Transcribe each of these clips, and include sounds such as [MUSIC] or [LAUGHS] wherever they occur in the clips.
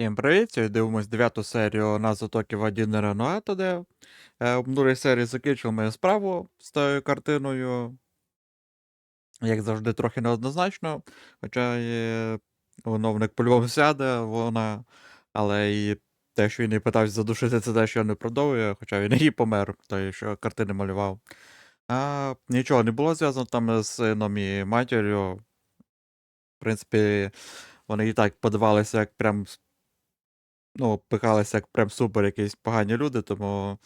Всім привіт! Дивимось дев'яту серію на затоки Вадіна Ренуета, де е, в минулій серії закінчили ми справу з тою картиною. Як завжди, трохи неоднозначно. Хоча і виновник по-любому сяде, вона. Але і те, що він і питався задушити, це те, що не продовжує, хоча він і помер, той, що картини малював. А, нічого не було зв'язано там з сином і матір'ю. В принципі, вони і так подавалися як прям ну, пихалися як прям супер якісь погані люди, тому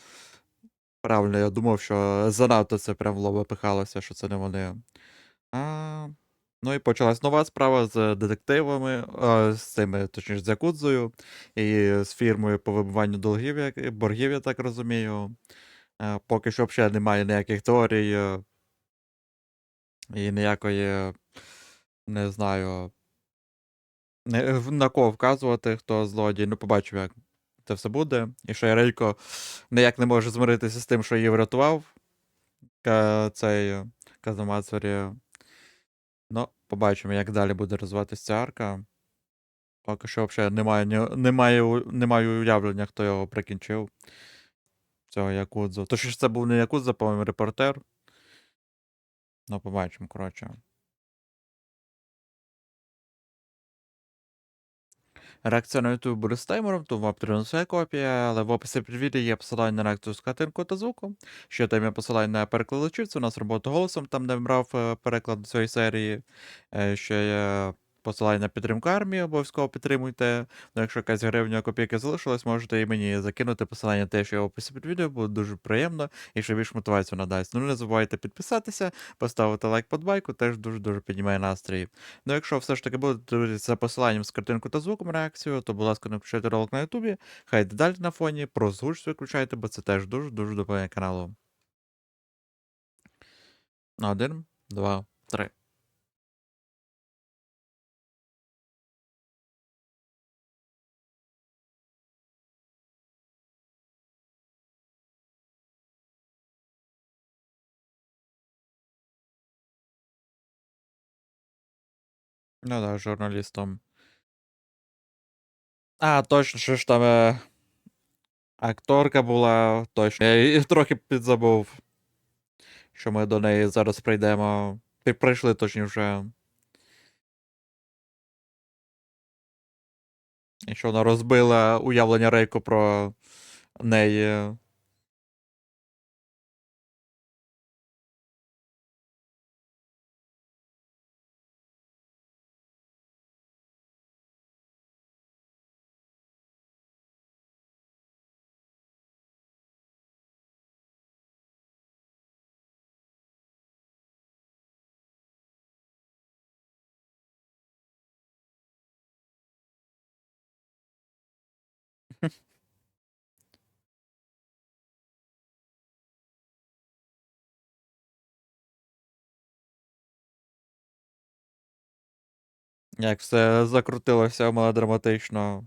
правильно я думав, що занадто це прям в лоба пихалося, що це не вони. А, ну і почалась нова справа з детективами, з цими, точніше, з Якудзою і з фірмою по вибиванню долгів, як, боргів, я так розумію. Поки що взагалі немає ніяких теорій і ніякої, не знаю, в- на кого вказувати, хто злодій. Ну, побачив, як це все буде. І що Ярелько ніяк не може змиритися з тим, що її врятував. Ка- цей Казамацарі. Ну, побачимо, як далі буде розвиватися ця арка. Поки що взагалі немає, ні- немає, немає уявлення, хто його прикінчив. Цього Якудзу. То що ж це був не Якудза, по-моєму, репортер. Ну, побачимо, коротше. Реакція на YouTube буде з таймером, тому вам потрібна своя копія, але в описі під відео є посилання на реакцію з картинкою та звуком. Ще там є посилання на перекладачів, це у нас робота голосом, там де брав е, переклад цієї серії. Ще є посилання на підтримку армії, обов'язково підтримуйте. Ну, якщо якась гривня копійки залишилась, можете і мені закинути посилання те, що є в описі під відео, буде дуже приємно і ще більш мотивацію надасть. Ну не забувайте підписатися, поставити лайк подбайку, теж дуже-дуже піднімає настрій. Ну, якщо все ж таки буде дивитися за посиланням з картинку та звуком реакцію, то, будь ласка, не включайте ролик на Ютубі, хай далі на фоні, про звуч виключайте, бо це теж дуже-дуже допомагає каналу. Один, два, три. Ну да, журналістом. А, точно, що ж там е, акторка була, точно. Я її трохи підзабув, що ми до неї зараз прийдемо. Прийшли точніше вже. І що вона розбила уявлення Рейко про неї. Як все закрутилося мелодраматично.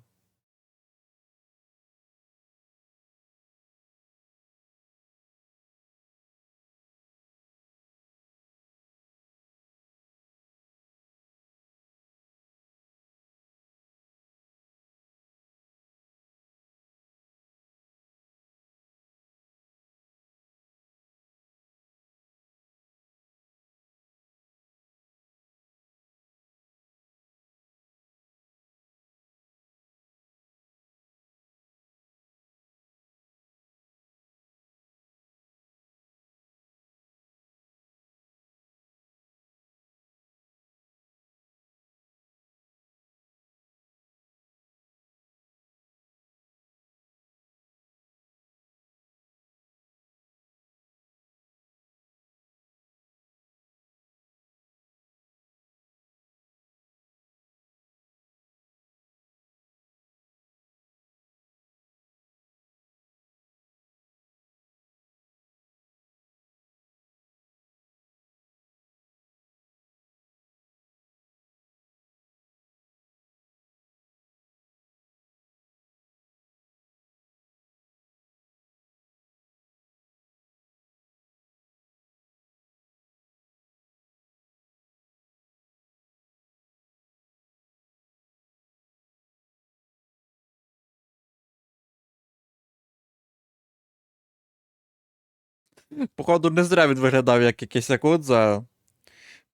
Походу, не зря він виглядав як якийсь якудза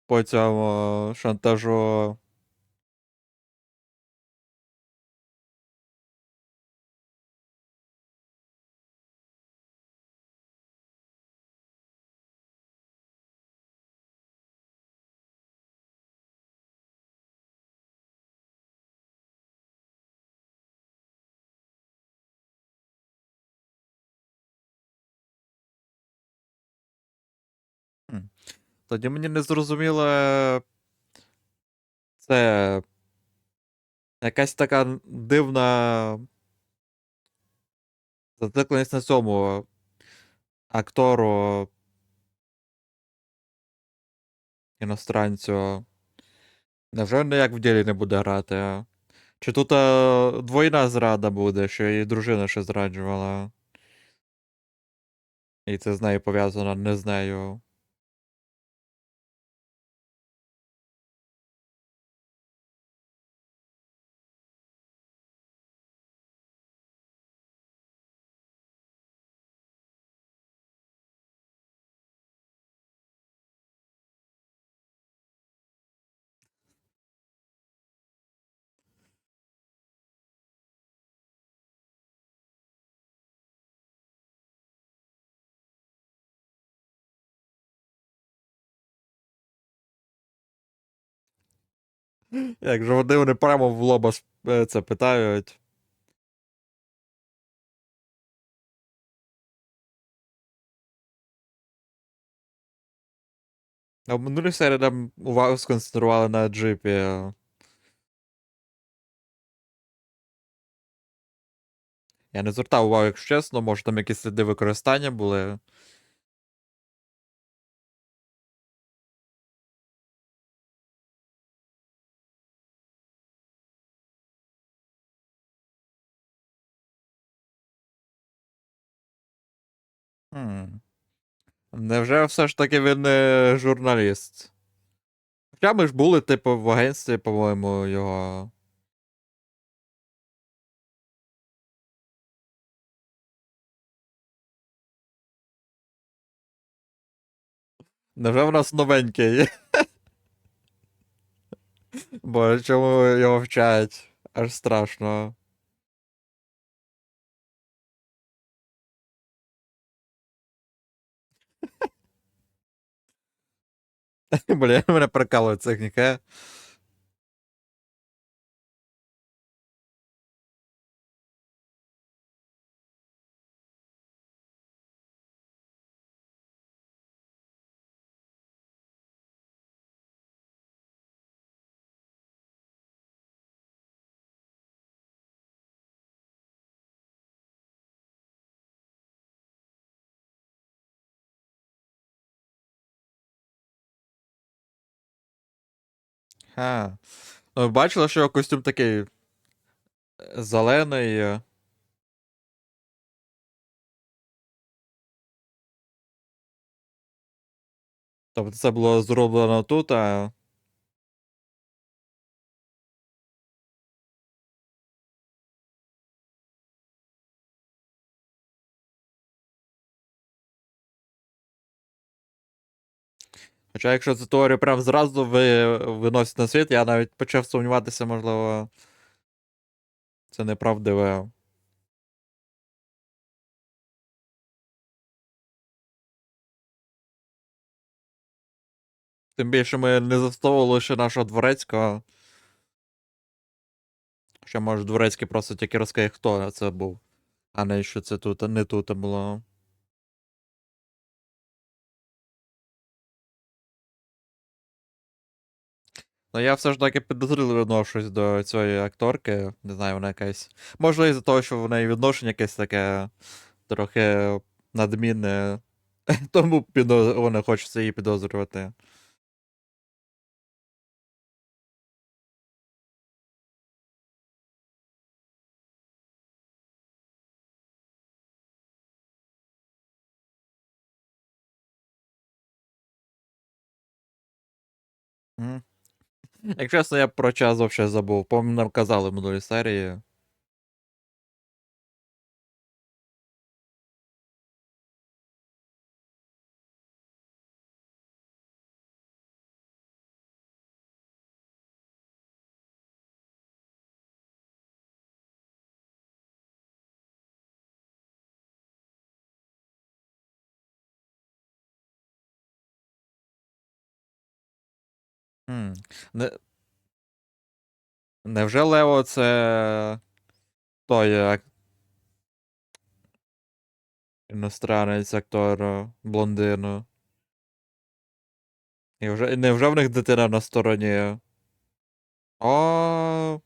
по цьому шантажу. Тоді мені не зрозуміло. Це якась така дивна зацикленість на цьому актору іностранцю. Невже ніяк в ділі не буде грати? Чи тут а, двойна зрада буде, що її дружина ще зраджувала? І це з нею пов'язано, не з нею. Як же вони, вони прямо в лоба е, це питають. А в минулій серії увагу сконцентрували на джипі. Я не звертав увагу, якщо чесно, може там якісь сліди використання були. Невже все ж таки він не журналіст? Хоча ми ж були, типу, в агентстві, по-моєму, його. Невже в нас новенький? [LAUGHS] Бо чому його вчать? Аж страшно. [LAUGHS] Бля, меня прокалывает техніка. Ха. Ну, ви бачили, що його костюм такий е, зелений. е. Тобто це було зроблено тут, а. Хоча, якщо цю теорію прям зразу ви виносять на світ, я навіть почав сумніватися, можливо. Це неправдиве. Тим більше ми не застосовували ще нашого дворецького. Що може дворецький просто тільки розкаже, хто це був. А не що це тут, а не тут було. Ну, я все ж таки підозріливо відношусь до цієї акторки. Не знаю, вона якась. Може, із-за того, що в неї відношення якесь таке трохи надмінне. [LAUGHS] Тому підоз... вона хочеться її підозрювати. Мгм. Як чесно, я про час взагалі забув. По-моєму, нам казали в минулій серії. Не... Невже Лео це той як... іностранець актор е, блондину? І вже... Невже в них дитина на стороні? О.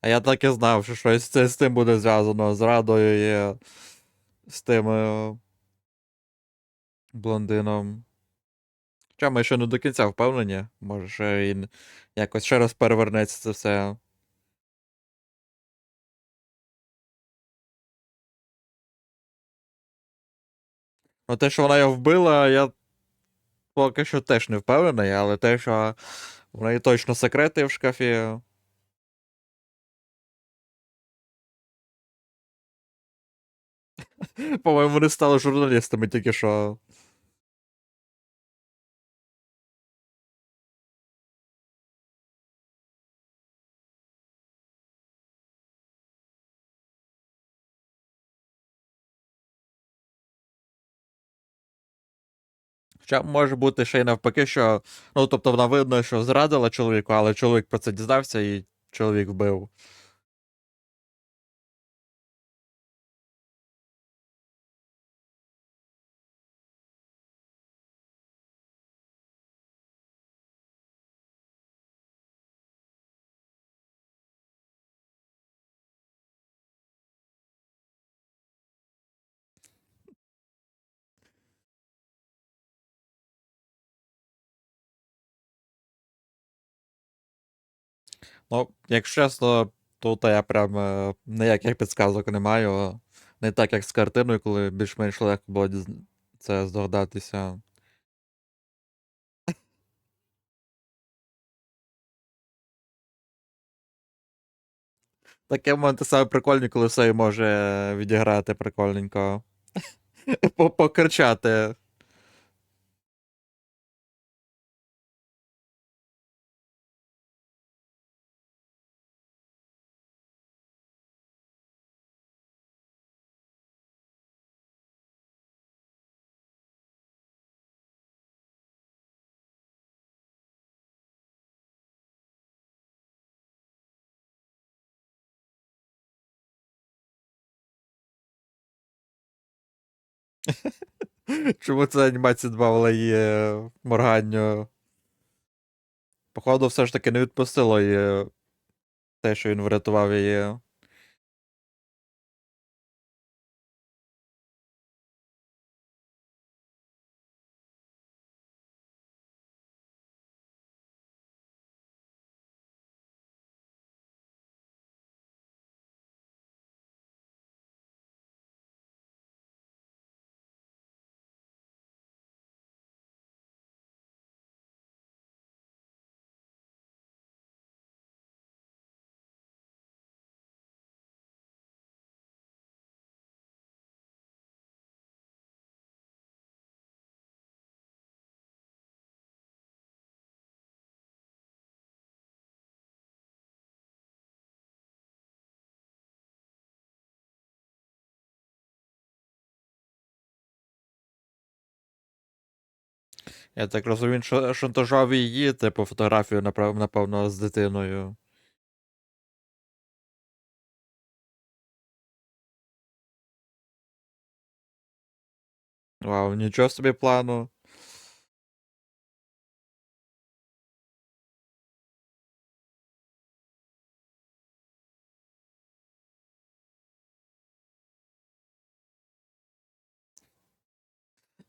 А я так і знав, що щось це з тим буде зв'язано з Радою і з тим е, блондином. Хоча ми ще не до кінця впевнені. Може, він якось ще раз перевернеться це все. Ну, те, що вона його вбила, я поки що теж не впевнений, але те, що в неї точно секрети в шкафі. [LAUGHS] По-моєму, вони стали журналістами тільки що. Хоча може бути ще й навпаки, що. Ну, тобто вона видно, що зрадила чоловіку, але чоловік про це дізнався і чоловік вбив. Ну, якщо чесно, тут я прям е, ніяких підсказок не маю. Не так, як з картиною, коли більш-менш легко було це здогадатися. Такі моменти саме прикольні, коли все може відіграти прикольненько. [LAUGHS] По- Покричати. [LAUGHS] Чому ця анімація додавала її морганню? Походу, все ж таки не відпустило її те, що він врятував її. Я так розумію, що шантажав її, типу, фотографію, напевно, з дитиною. Вау, нічого собі плану.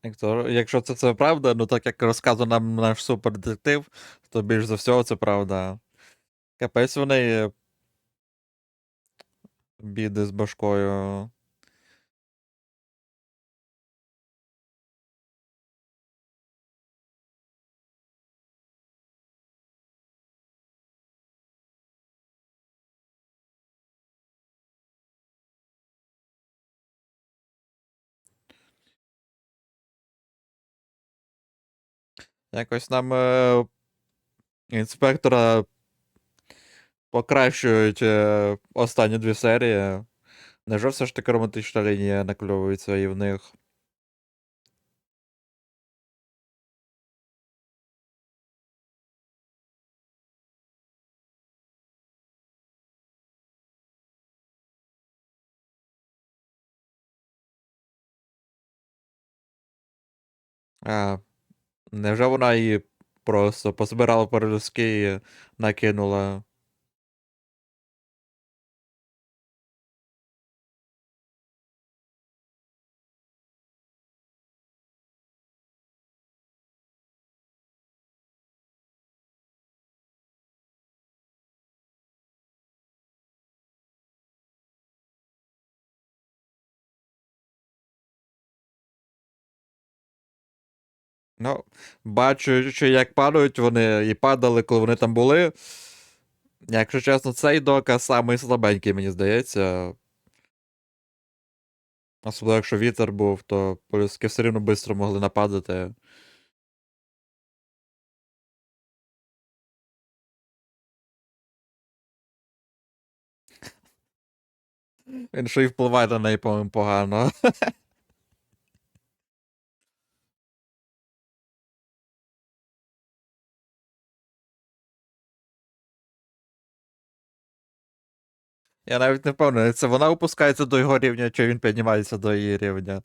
Якщо, якщо це, це правда, ну так як розказує нам наш супердетектив, то більш за всього це правда. Капець вони. біди з башкою. Якось нам е, інспектора покращують е, останні дві серії. Невже все ж таки романтична лінія накльовується і в них? А невже вона її просто позбирала по-людськи і накинула? Ну, бачу, як падають вони і падали, коли вони там були. Якщо чесно, цей доказ самий слабенький, мені здається. Особливо, якщо вітер був, то по-людськи все рівно швидко могли нападати. Він ще й впливає на неї, по-моєму, погано. [LAUGHS] Я навіть не впевнений, це вона опускається до його рівня, чи він піднімається до її рівня.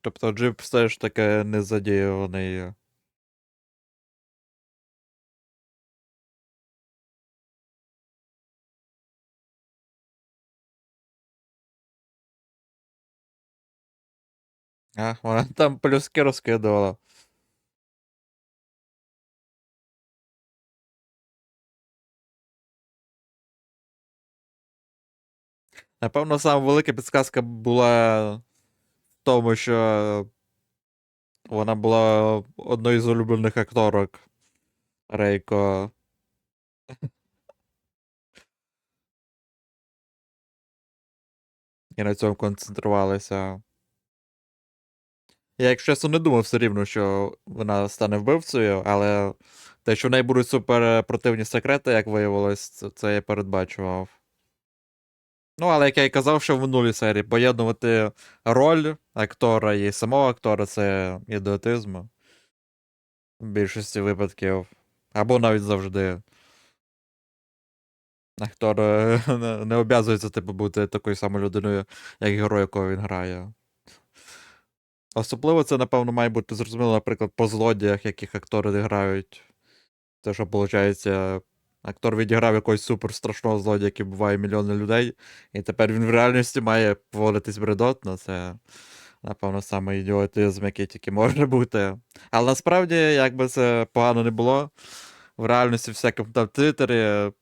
Тобто джип все ж таки не задіяний. А, вона там плюски розкидувала. Напевно, саме велика підсказка була в тому, що вона була одною з улюблених акторок Рейко. І на цьому концентрувалися. Я, якщо чесно, не думав все рівно, що вона стане вбивцею, але те, що в неї будуть супер противні секрети, як виявилось, це, це я передбачував. Ну, але як я і казав, що в минулій серії поєднувати роль актора і самого актора це ідіотизм. В більшості випадків. Або навіть завжди. Актор е, [LAUGHS] не обов'язується типу, бути такою самою людиною, як герой, якого він грає. Особливо це, напевно, має бути зрозуміло, наприклад, по злодіях, яких актори грають. Те, що, виходить, актор відіграв якогось супер страшного злодія, який буває мільйони людей, і тепер він в реальності має поводитись бредотно. Це, напевно, саме ідіотизм, який тільки може бути. Але насправді, як би це погано не було, в реальності всякому там Твіттері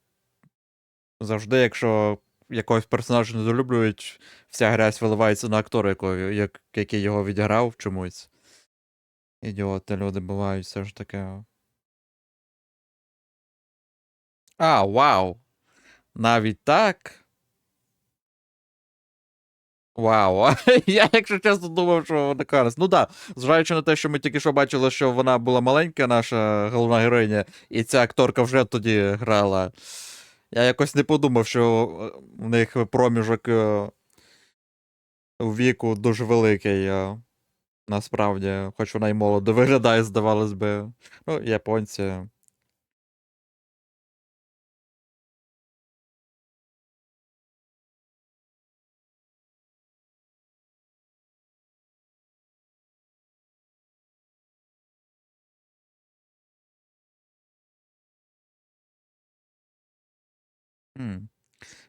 завжди, якщо якогось персонажа недолюблюють, вся грязь виливається на актора, якого, як, який його відіграв чомусь. Ідіоти люди бувають все ж таке. А, вау! Навіть так. Вау. [LAUGHS] Я, якщо чесно, думав, що вона карась. Ну так, да, зважаючи на те, що ми тільки що бачили, що вона була маленька, наша головна героїня, і ця акторка вже тоді грала. Я якось не подумав, що в них проміжок е, віку дуже великий. е, Насправді, хоч вона й молодо виглядає, здавалось би. Ну, японці.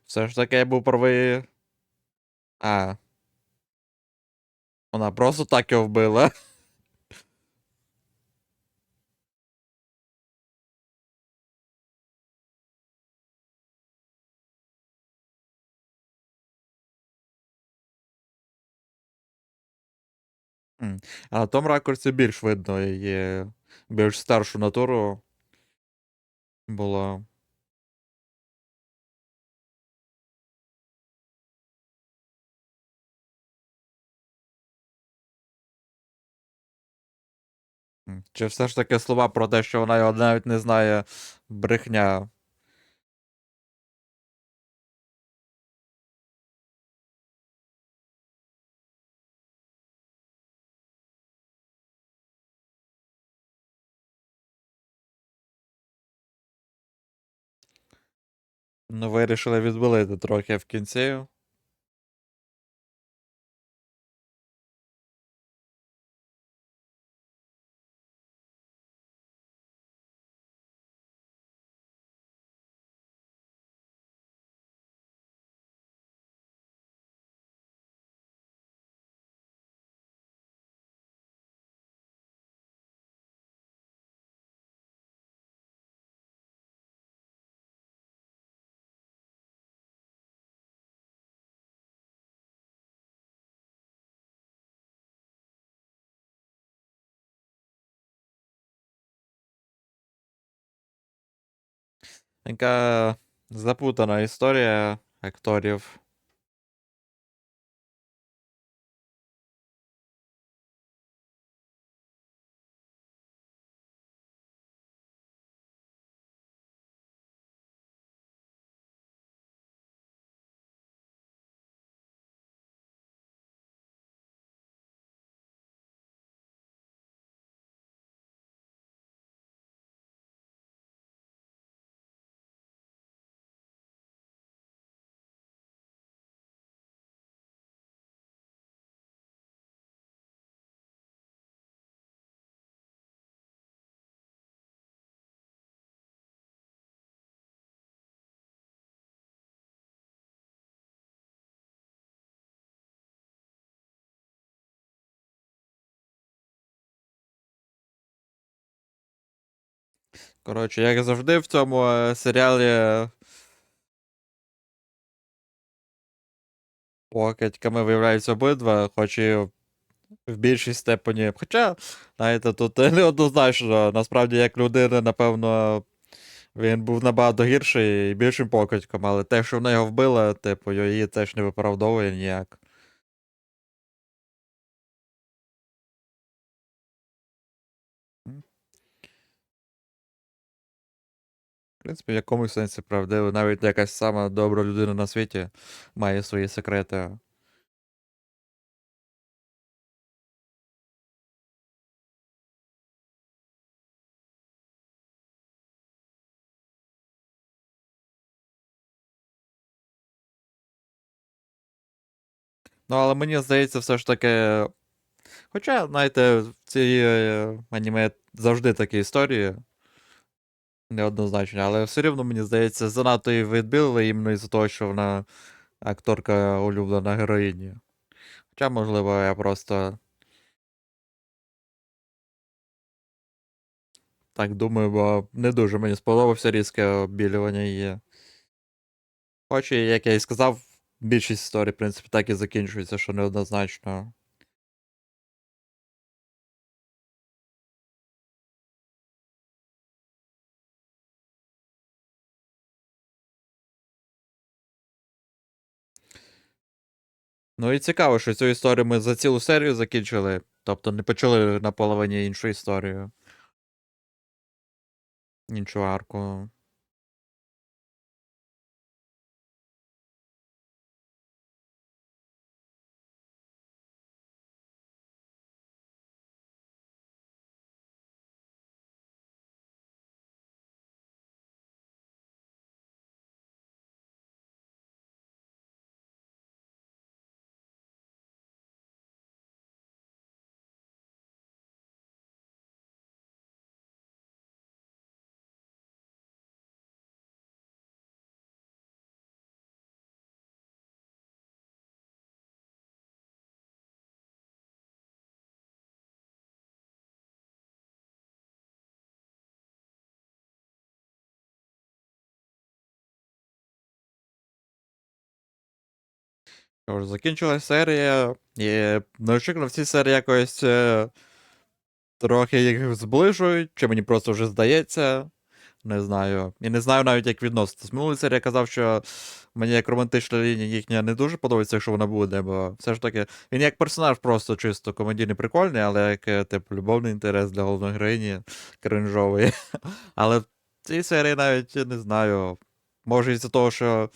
Все ж таки я був правий. А. Вона просто так його вбила. А на тому ракурсі більш видно її більш старшу натуру було. Чи все ж таки слова про те, що вона його навіть не знає брехня? Ну, вирішили відвалити трохи в кінці. Яка запутана історія акторів. Коротше, як завжди в цьому е, серіалі. Покидьками виявляються обидва, хоч і в більшій степені. Хоча, знаєте, тут [LAUGHS] неоднозначно, насправді, як людина, напевно, він був набагато гірший і більшим покидьком, але те, що вона його вбила, типу, її теж не виправдовує ніяк. Принципі, в якомусь сенсі правдиво. Навіть якась сама добра людина на світі має свої секрети. Ну, але мені здається, все ж таки. Хоча, знаєте, в цій е, аніме завжди такі історії. Неоднозначні, але все рівно, мені здається, занадто її відбили іменно із-за того, що вона акторка улюблена героїні. Хоча, можливо, я просто. Так думаю, бо не дуже мені сподобався різке обілювання її. Хоч, як я і сказав, більшість історій, в принципі, так і закінчується, що неоднозначно. Ну і цікаво, що цю історію ми за цілу серію закінчили. Тобто не почали на половині іншу історію. Іншу арку. Що ж, закінчилась серія, і неочікувано в цій серії якось е, трохи їх зближують, чи мені просто вже здається. Не знаю. І не знаю навіть, як відноситись. Минулої серії я казав, що мені як романтична лінія їхня не дуже подобається, якщо вона буде, бо все ж таки він як персонаж просто чисто комедійний прикольний, але як типу любовний інтерес для головної героїні кринжовий. [LAUGHS] Але в цій серії навіть не знаю. Може, із-за того, що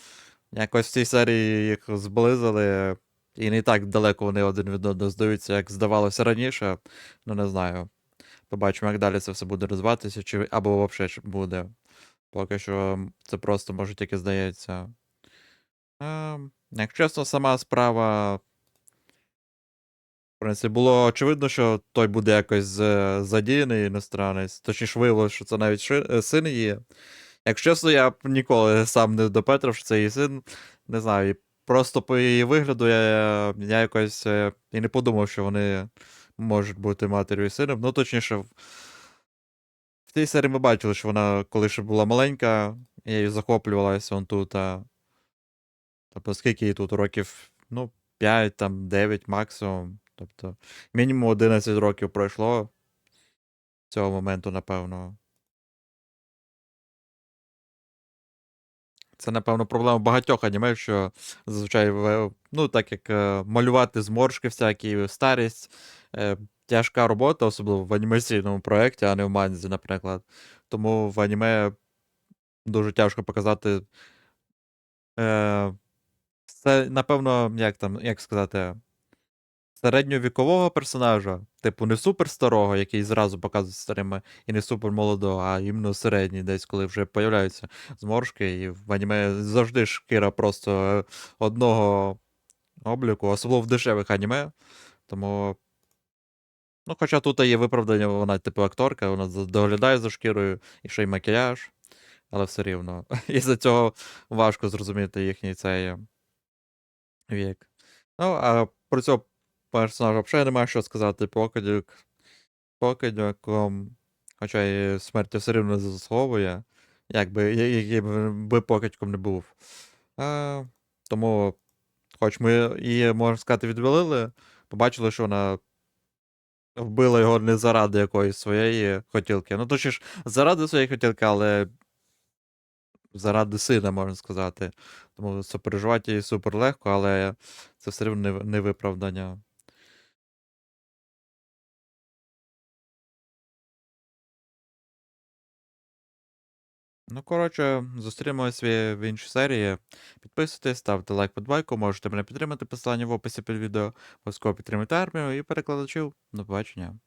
якось в цій серії їх зблизили, і не так далеко вони один від одного здаються, як здавалося раніше. Ну, не знаю. Побачимо, як далі це все буде розвиватися, чи або взагалі буде Поки що це просто може тільки здається. Е, якщо чесно, сама справа. В принципі, було очевидно, що той буде якось задіяний іностранець. Точніше, виявилося, що це навіть е, син її. Якщо чесно, я б ніколи сам не допетрив, що це її син. Не знаю, просто по її вигляду я, я якось е, і не подумав, що вони можуть бути матір'ю і сином. Ну, точніше, в, тій серії ми бачили, що вона, коли ще була маленька, нею захоплювалася он тут. А... Тобто, скільки їй тут років? Ну, 5, там, 9 максимум. Тобто, мінімум 11 років пройшло з цього моменту, напевно. Це, напевно, проблема багатьох аніме, що зазвичай, ну, так як е, малювати зморшки всякі, старість, е, тяжка робота, особливо в анімаційному проєкті, а не в манзі, наприклад. Тому в аніме дуже тяжко показати. Це, напевно, як там, як сказати, середньовікового персонажа, типу, не супер старого, який зразу показують старими, і не супер молодого, а іменно середній, десь, коли вже появляються зморшки, і в аніме завжди шкіра просто е, одного обліку, особливо в дешевих аніме. Тому. Ну, хоча тут є виправдання, вона, типу, акторка, вона доглядає за шкірою, і ще й макіяж, але все рівно. [LAUGHS] Із-за цього важко зрозуміти їхній цей е, вік. Ну, а про цього персонажа взагалі немає що сказати. Покидьок. Покидьком. Хоча і смерті все рівно заслуговує. Якби, я- який би покидьком не був. А, тому, хоч ми її, можна сказати, відвалили, побачили, що вона вбила його не заради якоїсь своєї хотілки. Ну, точніше, заради своєї хотілки, але заради сина, можна сказати. Тому сопереживати її супер легко, але це все не, не виправдання. Ну, коротше, зустрінемось в в іншій серії. Підписуйтесь, ставте лайк подбайку, можете мене підтримати посилання в описі під відео. Обов'язково підтримуйте армію і перекладачів. До побачення.